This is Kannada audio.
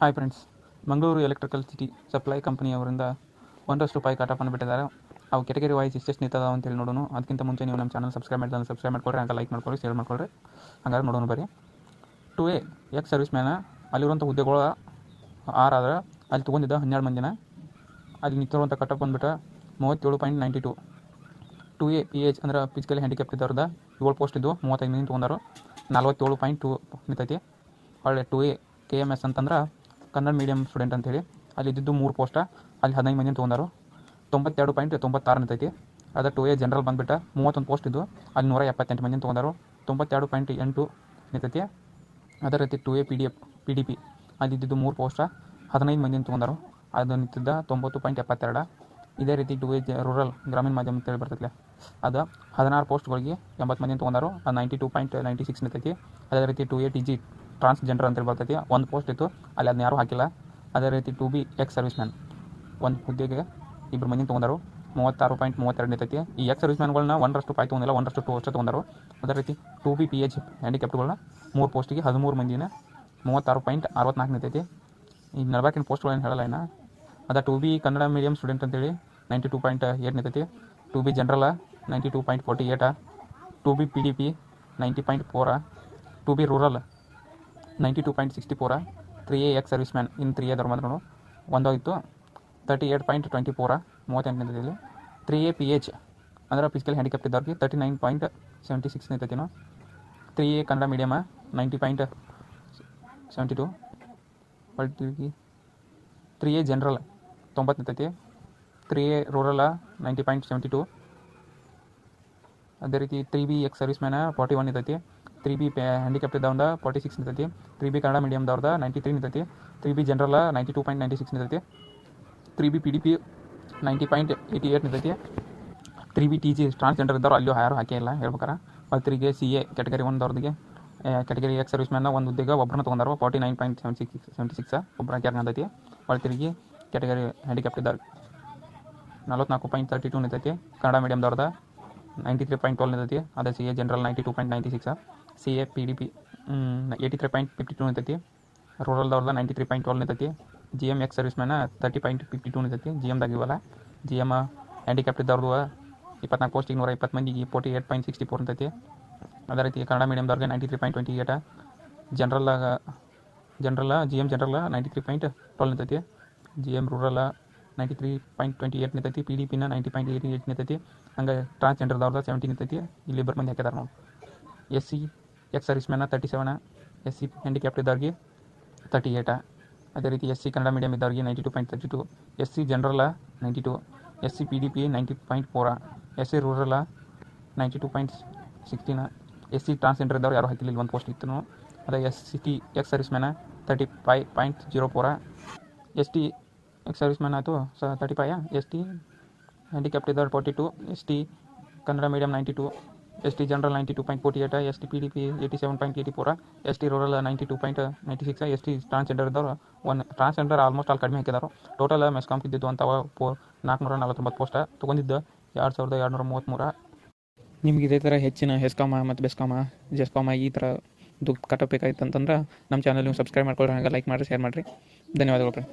Hi friends Mangaluru electrical city supply ಕಂಪನಿಯವರಿಂದ ಒಂದಷ್ಟು ರೂಪಾಯಿ ಕಾಟಪ್ಪನ್ನು ಬಿಟ್ಟಿದ್ದಾರೆ. ಅವು ಕೆಟಗರಿ ವೈಸ್ ಎಷ್ಟೆಷ್ಟು ನಿಂತದ ಅಂತೇಳಿ ನೋಡೋಣ. ಅದಕ್ಕಿಂತ ಮುಂಚೆ ನೀವು ನಮ್ಮ ಚಾನಲ್ ಸಬ್ಸ್ಕ್ರೈಬ್ ಮಾಡಿದ್ರೆ ಸಬ್ಸ್ಕ್ರೈಬ್ ಮಾಡ್ಕೊಳ್ರಿ, ಹಂಗೆ ಲೈಕ್ ಮಾಡ್ಕೊಳ್ರಿ ಶೇರ್ ಮಾಡ್ಕೊಳ್ರಿ. ಹಂಗಾರೆ ನೋಡೋಣ ಬರ್ರಿ ಟು ಎ ಎಕ್ಸ್ ಸರ್ವಿಸ್ ಮ್ಯಾನ ಅಲ್ಲಿರುವಂಥ ಹುದ್ದೆಗಳು ಆರು ಆದ್ರೆ ಅಲ್ಲಿ ತೊಗೊಂಡಿದ್ದ ಹನ್ನೆರಡು ಮಂದಿನ. ಅಲ್ಲಿ ನಿಂತಿರುವಂಥ ಕಟಪ್ ಬಂದುಬಿಟ್ಟು ಮೂವತ್ತೇಳು point ninety two two A P H ಅಂದ್ರೆ ಫಿಸಿಕಲಿ ಹ್ಯಾಂಡಿಕ್ಯಾಪ್ ಇದ್ದವ್ರದ ಏಳು ಪೋಸ್ಟ್ ಇದ್ದು ಮೂವತ್ತೈದು ಮಂದಿ ತೊಗೊಂಡಾರು. ನಲ್ವತ್ತೇಳು ಪಾಯಿಂಟ್ ಟು ನಿಂತೈತಿ. ಒಳ್ಳೆ two A K M S ಅಂತಂದ್ರೆ ಕನ್ನಡ ಮೀಡಿಯಂ ಸ್ಟೂಡೆಂಟ್ ಅಂತೇಳಿ. ಅಲ್ಲಿ ಇದ್ದಿದ್ದು ಮೂರು ಪೋಸ್ಟ ಅಲ್ಲಿ ಹದಿನೈದು ಮಂದಿ ತೊಗೊಂಡರು. ತೊಂಬತ್ತೆರಡು ಪಾಯಿಂಟ್ ತೊಂಬತ್ತಾರು ನಿಂತೈತಿ ಅದ ಟು ಎ ಜನರಲ್ ಬಂದ್ಬಿಟ್ಟು ಮೂವತ್ತೊಂದು ಪೋಸ್ಟ್ ಇದ್ದು, ಅಲ್ಲಿ ನೂರ ಎಪ್ಪತ್ತೆಂಟು ಮಂದಿ ತೊಗೊಂಡಾರು. ತೊಂಬತ್ತೆರಡು ಪಾಯಿಂಟ್ ಎಂಟು ನಿಂತೈತಿ ಅದೇ ರೀತಿ two A P D F P D P ಅಲ್ಲಿ ಇದ್ದಿದ್ದು ಮೂರು ಪೋಸ್ಟ ಹದಿನೈದು ಮಂದಿ ತೊಗೊಂಡರು. ಅದು ನಿಂತಿದ್ದ ತೊಂಬತ್ತು ಪಾಯಿಂಟ್ ಎಪ್ಪತ್ತೆರಡು. ಇದೇ ರೀತಿ ಟು ಎ ರೂರಲ್ ಗ್ರಾಮೀಣ ಮಾಧ್ಯಮ ಅಂತೇಳಿ ಬರ್ತೈತೆ. ಅದು ಹದಿನಾರು ಪೋಸ್ಟ್ಗಳಿಗೆ ಎಂಬತ್ತು ಮಂದಿ ತೊಗೊಂಡಾರು, ಅದು ninety two point ninety six ನಿಂತೈತಿ. ಅದೇ ರೀತಿ two A T G transgender ಅಂತೇಳಿ ಬರ್ತೈತಿ. ಒಂದು ಪೋಸ್ಟ್ ಇತ್ತು, ಅಲ್ಲಿ ಅದನ್ನ ಯಾರೂ ಹಾಕಿಲ್ಲ. ಅದೇ ರೀತಿ two B ex service man ಒಂದು ಹುದ್ದೆಗೆ ಇಬ್ಬರು ಮಂದಿ ತೊಗೊಂಡಾರು, ಮೂವತ್ತಾರು ಪಾಯಿಂಟ್ ಮೂವತ್ತೆರಡು ನಿಂತೈತಿ. ಈ ಎಕ್ಸ್ ಸರ್ವಿಸ್ ಮ್ಯಾನ್ಗಳನ್ನ ಒಂದರಷ್ಟು ಪಾಯ್ ತೊಗೊಂಡಿಲ್ಲ, ಒಂದರಷ್ಟು ಟು ಅಷ್ಟು ತೊಗೊಂಡರು. ಅದೇ ರೀತಿ ಟು ಬಿ ಪಿ ಎಚ್ ಹ್ಯಾಂಡಿಕ್ಯಾಪ್ಟ್ಗಳನ್ನ ಮೂರು ಪೋಸ್ಟಿಗೆ ಹದಿಮೂರು ಮಂದಿನ ಮೂವತ್ತಾರು ಪಾಯಿಂಟ್ ಅರವತ್ನಾಲ್ಕು ನಿಂತೈತಿ. ಈ ನಡ್ಬಾಕಿನ ಪೋಸ್ಟ್ಗಳೇನು ಹೇಳಲ್ಲ ಇನ್ನು. ಅದ two B Kannada medium student ಅಂತೇಳಿ ನೈಂಟಿ ಟೂ ಪಾಯಿಂಟ್ ಏಟ್ ನಿಂತೈತಿ. Two B ಜನರಲ ninety two point forty eight two B P D P ninety point four two B rural ninety two point sixty four three A ex service man in three A ಧರ್ಮದ್ರು ಒಂದೋಗಿತ್ತು thirty eight point twenty four ಮೂವತ್ತೆಂಟು ನಿಂತೈತಿ ತ್ರೀ ಎ ಪಿ ಎಚ್ ಅಂದ್ರೆ ಫಿಸಿಕಲ್ ಹ್ಯಾಂಡಿಕ್ಯಾಪ್ ಇದ್ದವ್ರಿಗೆ thirty nine point seventy six ನಿಂತೈತಿನೋ three A Kannada medium ninety point seventy two ಹೊಳ್ತಿರ್ಗಿ three A general ತೊಂಬತ್ತು ನಿಂತೈತಿ three A rural ninety point seventy two ಅದೇ ರೀತಿ three B ex service man forty one ನಿಂತೈತಿ ತ್ರೀ ಬಿ ಹ್ಯಾಂಡಿಕ್ಯಾಪ್ ಇದ್ದವಂದ ಫಾರ್ಟಿ ಸಿಕ್ಸ್ ನಿಂತೈತಿ ತ್ರೀ ಬಿ ಕನ್ನಡ ಮೀಡಿಯಮ್ದವ್ರದ ನೈಂಟಿ ತ್ರೀ ನಿಂತೈತಿ three B general ninety two point ninety six ನಿಂತೈತಿ three B P D P ninety point eighty eight ನಿಂತೈತಿ three B T G transgender ಇದ್ದವ್ರು ಅಲ್ಲೂ ಯಾರು ಹಾಕೇ ಇಲ್ಲ, ಹೇಳ್ಬೇಕಾರ. ಮತ್ರಿಗೆ ಸಿ ಎ ಕೆಟಗರಿ ಒಂದವ್ರದಿಗೆ ಕೆಟಗರಿ ಎಕ್ಸ್ ಸರ್ವಿಸ್ ಮ್ಯಾನ ಒಂದು ಹುದ್ದೆಗೆ ಒಬ್ಬರನ್ನ ತೊಗೊಂಡಾರು forty nine point seventy six seventy six ಒಬ್ಬರ ಹಾಕ್ಯಾರ ನಿಂತೈತಿ ಒಳ ತಿರುಗಿ ಕೆಟಗರಿ ಹ್ಯಾಂಡಿಕ್ಯಾಪ್ ಇದ್ದಾರೆ ನಲ್ವತ್ನಾಲ್ಕು ಪಾಯಿಂಟ್ ತರ್ಟಿ ಟು ನಿಂತೈತಿ. ಕನ್ನಡ ಮೀಡಿಯಮ್ದವ್ರದ ನೈಂಟಿ ತ್ರೀ ಪಾಯಿಂಟ್ ಟ್ವೆಲ್ ನಿಂತೈತಿ. ಅದೇ C A general ninety two point ninety six C A P D P eighty three point fifty two ನಿಂತೈತಿ. ರೂರಲ್ದವ್ರದ ನೈಂಟಿ ತ್ರೀ ಪಾಯಿಂಟ್ ಟ್ವೆಲ್ ನಿಂತೈತಿ. G M ex service ಮ್ಯಾನ thirty point fifty two ನಿಂತೈತಿ ಜಿ ಎಮ್ದಾಗ ಇವಲ್ಲ. ಜಿ ಎಂ ಹ್ಯಾಂಡಿಕ್ಯಾಪ್ ಇದ್ದವ್ರದ್ದು ಇಪ್ಪತ್ನಾಲ್ಕು ಪೋಸ್ಟಿಗೆ ನೂರ ಇಪ್ಪತ್ತು ಮಂದಿಗೆ forty eight point sixty four ನಿಂತೈತಿ. ಅದೇ ರೀತಿ Kannada ಮೀಡಿಯಮ್ದವ್ರಿಗೆ ninety three point twenty eight ಜನರಲ್ಲಾಗ ಜನರಲ್ಲ ಜಿ ಎಂ ಜನರಲ್ಲ ನೈಂಟಿ ತ್ರೀ ಪಾಯಿಂಟ್ ಟ್ವೆಲ್ ನಿಂತೈತಿ. G M ರೂರಲ್ಲ ninety three point twenty eight ನಿಂತೈತಿ ಪಿ ಡಿ ಪಿನ ನೈಂಟಿ ಪಾಯಿಂಟ್ ಏಯ್ಟಿ ಏಟ್ ನಿಂತೈತಿ, ಹಂಗೆ ಟ್ರಾನ್ಸ್ಜೆಂಡರ್ದವ್ರದ್ದು ಸೆವೆಂಟಿ ನಿಂತೈತಿ, ಇಲ್ಲಿ ಇಬ್ಬರು ಮಂದಿ ಹಾಕಿದಾರೆ ನಾವು S C ex service ಮ್ಯಾನ thirty seven S C handicapped ಇದ್ದವ್ರಿಗೆ ತರ್ಟಿ ಏಟ ಅದೇ ರೀತಿ ಎಸ್ ಸಿ ಕನ್ನಡ ಮೀಡಿಯಮ್ ಇದ್ದವ್ರಿಗೆ ninety two point thirty two S C ಜನರಲ್ಲ ninety two S C P D P ninety point four S C ರೂರಲ್ಲ ninety two point sixteen S C transgender ಇದ್ದವ್ರು ಯಾರು ಹಾಕಿಲ್ಲ ಒಂದು ಪೋಸ್ಟ್ ಇತ್ತು ಅದೇ S C T ex service ಮ್ಯಾನ thirty five point zero four S T ex service man ಆಯಿತು. ಸ thirty five S T handicapped ಇದ್ದಾರೆ forty two S T Kannada medium ninety two S T general ninety two point forty eight S T P D P eighty seven point eighty four S T rural ninety two point ninety six S T transgender ಇದ್ದವ್ರು ಒನ್ ಟ್ರಾನ್ಸ್ಜೆಂಡರ್ ಆಲ್ಮೋಸ್ಟ್ ಆಲ್ ಕಡಿಮೆ ಹಾಕಿದಾರು. ಟೋಟಲ್ ಮೆಸ್ಕಾಮ್ ಇದ್ದಿದ್ದು ಅಂತ ಪೋ ನಾಲ್ಕುನೂರ ನಲ್ವತ್ತೊಂಬತ್ತು ಪೋಸ್ಟ ತೊಗೊಂಡಿದ್ದು ಎರಡು ಸಾವಿರದ ಎರಡುನೂರ ಮೂವತ್ತ್ಮೂರ ನಿಮ್ಗೆ ಇದೇ ಥರ ಹೆಚ್ಚಿನ ಹೆಸ್ಕಾಮ ಮತ್ತು ಬೆಸ್ಕಾಮ ಜೆಸ್ಕಾಮ ಈ ಥರ ದುಡ್ಡು ಕಟ್ಟಬೇಕಾಯ್ತು ಅಂತಂದ್ರೆ ನಮ್ಮ ಚಾನಲ್ ನೀವು ಸಬ್ಸ್ಕ್ರೈಬ್ ಮಾಡ್ಕೊಳ್ರಿ ಹಾಗೆ ಲೈಕ್ ಮಾಡಿರಿ ಶೇರ್ ಮಾಡಿರಿ. ಧನ್ಯವಾದಗಳು